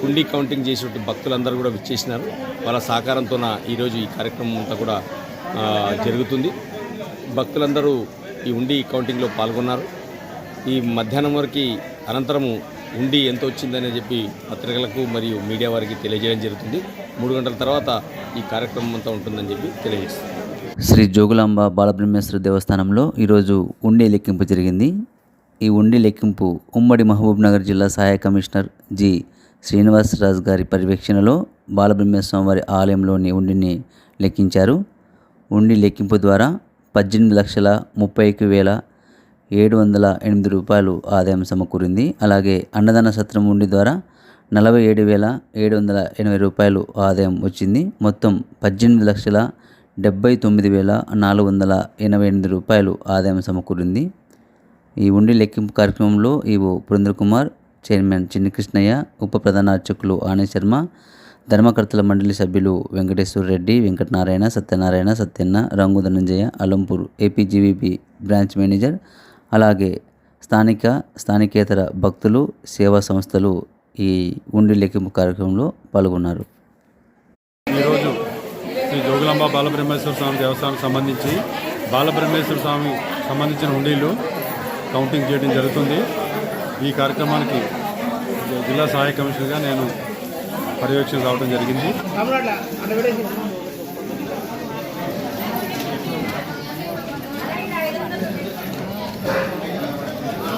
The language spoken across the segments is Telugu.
కుండీ కౌంటింగ్ చేసినట్టు భక్తులందరూ కూడా విచ్చేసినారు. వాళ్ళ సహకారంతోన ఈరోజు ఈ కార్యక్రమం అంతా కూడా జరుగుతుంది. భక్తులందరూ ఈ ఉండి కౌంటింగ్లో పాల్గొన్నారు. ఈ మధ్యాహ్నం వరకు అనంతరము ఉండి ఎంత వచ్చిందని చెప్పి పత్రికలకు మరియు మీడియా వారికి తెలియజేయడం జరుగుతుంది. మూడు గంటల తర్వాత ఈ కార్యక్రమం అంతా ఉంటుందని చెప్పి తెలియజేస్తుంది శ్రీ జోగులాంబ బాలబ్రహ్మేశ్వర దేవస్థానంలో ఈరోజు ఉండే లెక్కింపు జరిగింది. ఈ ఉండి లెక్కింపు ఉమ్మడి మహబూబ్ నగర్ జిల్లా సహాయ కమిషనర్ జి శ్రీనివాసరాజు గారి పర్యవేక్షణలో బాలబ్రహ్మేశ్వర వారి ఆలయంలోని ఉండిని లెక్కించారు. ఉండి లెక్కింపు ద్వారా పద్దెనిమిది లక్షల ముప్పై వేల ఏడు వందల ఎనిమిది రూపాయలు ఆదాయం సమకూరింది. అలాగే అన్నదాన సత్రం ఉండి ద్వారా నలభై ఏడు వేల ఏడు వందల ఎనభై రూపాయలు ఆదాయం వచ్చింది. మొత్తం పద్దెనిమిది లక్షల డెబ్బై తొమ్మిది వేల నాలుగు వందల ఎనభై ఎనిమిది రూపాయలు ఆదాయం సమకూరింది. ఈ ఉండి లెక్కింపు కార్యక్రమంలో ఈవో పురేంద్ర కుమార్ చైర్మన్ చిన్ని కృష్ణయ్య ఉప ప్రధాన అర్చకులు ఆనంద్ శర్మ ధర్మకర్తల మండలి సభ్యులు Venkateswara Reddy Venkatanarayana Satyanarayana Satyanna Rangu Dhananjaya Alampur APGVP branch manager అలాగే స్థానిక స్థానికేతర భక్తులు సేవా సంస్థలు ఈ ఉండి లెక్కింపు కార్యక్రమంలో పాల్గొన్నారు. ఈరోజు శ్రీ జోగులాంబ బాలబ్రహ్మేశ్వర స్వామి దేవస్థానం సంబంధించి బాలబ్రహ్మేశ్వర స్వామి సంబంధించిన హుండీలు కౌంటింగ్ చేయడం జరుగుతుంది. ఈ కార్యక్రమానికి జిల్లా సహాయ కమిషనర్గా నేను పర్యవేక్షణ రావడం జరిగింది.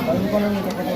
పదకొండు